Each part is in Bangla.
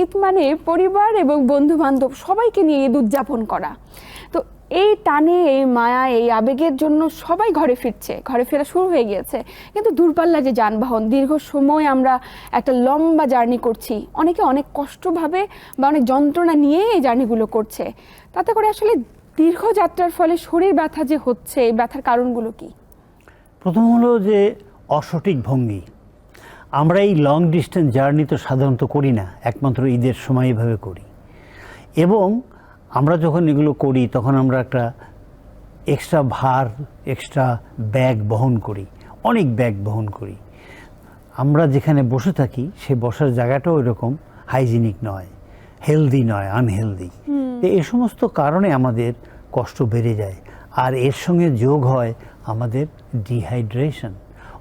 ঈদ মানে পরিবার এবং বন্ধু বান্ধব সবাইকে নিয়ে ঈদ উদযাপন করা। তো এই টানে, এই মায়া, এই আবেগের জন্য সবাই ঘরে ফিরছে। ঘরে ফেরা শুরু হয়ে গিয়েছে। কিন্তু দূরপাল্লা যে যানবাহন, দীর্ঘ সময় আমরা একটা লম্বা জার্নি করছি। অনেকে অনেক কষ্টভাবে বা অনেক যন্ত্রণা নিয়ে এই জার্নিগুলো করছে। তাতে করে আসলে দীর্ঘ যাত্রার ফলে শরীর ব্যথা যে হচ্ছে, এই ব্যথার কারণগুলো কি? প্রথম হলো যে অসঠিক ভঙ্গি। আমরা এই লং ডিস্টেন্স জার্নি তো সাধারণত করি না একমাত্র ঈদের সময় এভাবে করি। এবং আমরা যখন এগুলো করি তখন আমরা একটা এক্সট্রা ভার এক্সট্রা ব্যাগ বহন করি অনেক ব্যাগ বহন করি। আমরা যেখানে বসে থাকি সে বসার জায়গাটাও এরকম হাইজিনিক নয় হেলদি নয় আনহেলদি তো এই সমস্ত কারণে আমাদের কষ্ট বেড়ে যায় আর এর সঙ্গে যোগ হয় আমাদের ডিহাইড্রেশন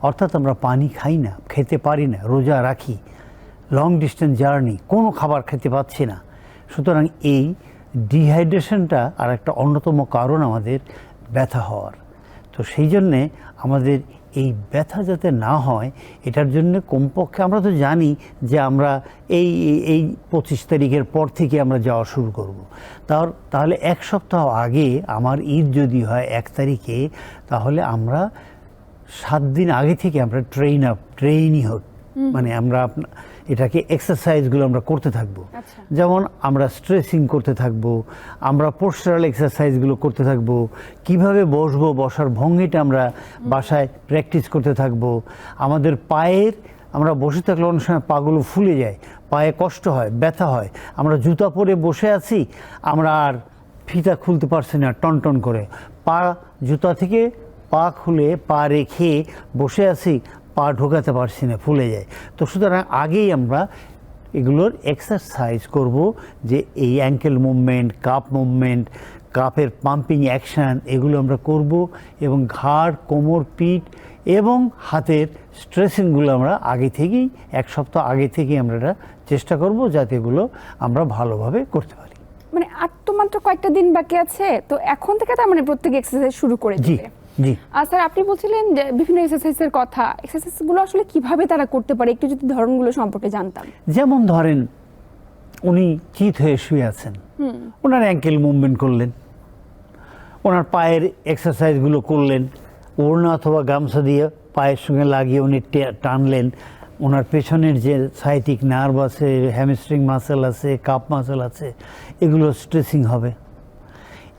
অর্থাৎ আমরা পানি খাই না, খেতে পারি না, রোজা রাখি লং ডিস্টেন্স জার্নি কোনো খাবার খেতে পাচ্ছি না সুতরাং এই ডিহাইড্রেশনটা আর একটা অন্যতম কারণ আমাদের ব্যথা হওয়ার তো সেই জন্যে আমাদের এই ব্যথা যাতে না হয়, এটার জন্য কমপক্ষে আমরা তো জানি যে আমরা এই, এই- পঁচিশ তারিখের পর থেকে আমরা যাওয়া শুরু করব। তার, তাহলে এক সপ্তাহ আগে আমার ঈদ যদি হয় এক তারিখে, তাহলে আমরা সাত দিন আগে থেকে আমরা ট্রেন আপ ট্রেনই হোক মানে আমরা এটাকে এক্সারসাইজগুলো আমরা করতে থাকব। আচ্ছা। যেমন আমরা স্ট্রেচিং করতে থাকব আমরা পোস্টারাল এক্সারসাইজগুলো করতে থাকব কীভাবে বসবো বসার ভঙ্গিটা আমরা বাসায় প্র্যাকটিস করতে থাকব। আমাদের পায়ের আমরা বসে থাকলে অনেক সময় পাগুলো ফুলে যায় পায়ে কষ্ট হয় ব্যথা হয়। আমরা জুতা পরে বসে আছি আমরা আর ফিতা খুলতে পারছি না টনটন করে। পা জুতা থেকে পা খুলে পা রেখে বসে আছি পা ঢোকাতে পারছি না ফুলে যায়। তো সুতরাং আগেই আমরা এগুলোর এক্সারসাইজ করব যে এই অ্যাঙ্কেল মুভমেন্ট কাপ মুভমেন্ট কাপের পাম্পিং অ্যাকশান এগুলো আমরা করব এবং ঘাড় কোমর পিঠ এবং হাতের স্ট্রেসিংগুলো আমরা আগে থেকেই এক সপ্তাহ আগে থেকেই আমরা এটা চেষ্টা করব যাতে এগুলো আমরা ভালোভাবে করতে পারি। মানে আর তো মাত্র কয়েকটা দিন বাকি আছে তো এখন থেকে তার মানে প্রত্যেক এক্সারসাইজ শুরু করে জি। দিবে। জি। আর স্যার আপনি বলছিলেন যে বিভিন্ন এক্সারসাইজের কথা। এক্সারসাইজগুলো আসলে কীভাবে তারা করতে পারে? একটু যদি ধরনগুলো সম্পর্কে জানতাম। যেমন ধরেন উনি চিত হয়ে শুয়ে আছেন। ওনার অ্যাঙ্কেল মুভমেন্ট করলেন। ওনার পায়ের এক্সারসাইজগুলো করলেন। ওড়না অথবা গামছা দিয়ে পায়ের সঙ্গে লাগিয়ে উনি টানলেন। ওনার পেছনের যে সাইটিক নার্ভ আছে হ্যামস্ট্রিং মাসেল আছে কাপ মাসেল আছে এগুলো স্ট্রেচিং হবে।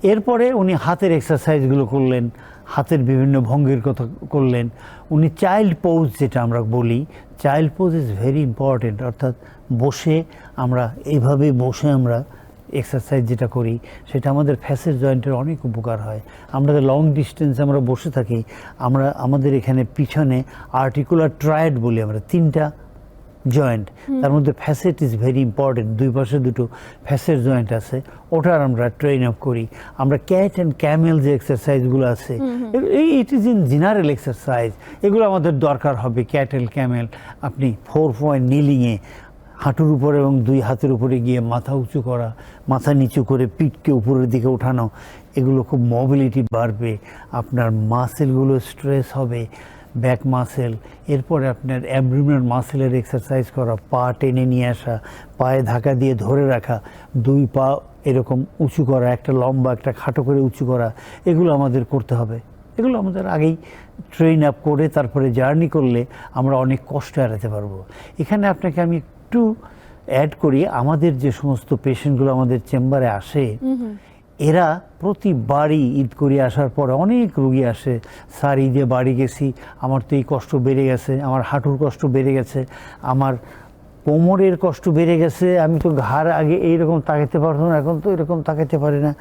এরপরে উনি হাতের এক্সারসাইজগুলো করলেন, হাতের বিভিন্ন ভঙ্গির কথা করলেন। উনি চাইল্ড পোজ যেটা আমরা বলি child pose is very important অর্থাৎ বসে আমরা, এইভাবে বসে আমরা এক্সারসাইজ যেটা করি, সেটা আমাদের ফ্যাসের জয়েন্টের অনেক উপকার হয়। আমরা লং ডিস্টেন্স আমরা বসে থাকি, আমরা, আমাদের এখানে পিছনে আর্টিকুলার ট্রায়েড বলি আমরা, তিনটা জয়েন্ট তার মধ্যে ফ্যাসেট ইজ ভেরি ইম্পর্টেন্ট দুই পাশে দুটো ফ্যাসের জয়েন্ট আছে। ওটার আমরা ট্রেন আপ করি। আমরা ক্যাট অ্যান্ড ক্যামেল যে এক্সারসাইজগুলো আছে এই it is in general exercise এগুলো আমাদের দরকার হবে। ক্যাটেল ক্যামেল আপনি ফোর পয়েন্ট নিলিংয়ে হাঁটুর উপরে এবং দুই হাতের উপরে গিয়ে মাথা উঁচু করা মাথা নিচু করে পিঠকে উপরের দিকে ওঠানো এগুলো খুব মোবিলিটি বাড়বে। আপনার মাসেলগুলো স্ট্রেস হবে। ব্যাক মাসেল এরপরে আপনার অ্যাবডোমিনাল মাসেলের এক্সারসাইজ করা, পা টেনে নিয়ে আসা, পায়ে ধাক্কা দিয়ে ধরে রাখা, দুই পা এরকম উঁচু করা, একটা লম্বা, একটা খাটো করে উঁচু করা, এগুলো আমাদের করতে হবে। এগুলো আমাদের আগেই ট্রেন আপ করে তারপরে জার্নি করলে আমরা অনেক কষ্ট এড়াতে পারব। এখানে আপনাকে আমি একটু অ্যাড করি, আমাদের যে সমস্ত পেশেন্টগুলো আমাদের চেম্বারে আসে এরা প্রতিবারই ঈদ করে আসার পর অনেক রুগী আসে। স্যার ঈদে বাড়ি গেছি, আমার তো এই কষ্ট বেড়ে গেছে, আমার হাঁটুর কষ্ট বেড়ে গেছে, আমার কোমরের কষ্ট বেড়ে গেছে, আমি তো ঘাড় আগে এইরকম তাকাতে পারতাম এখন তো এরকম তাকাতে পারি না।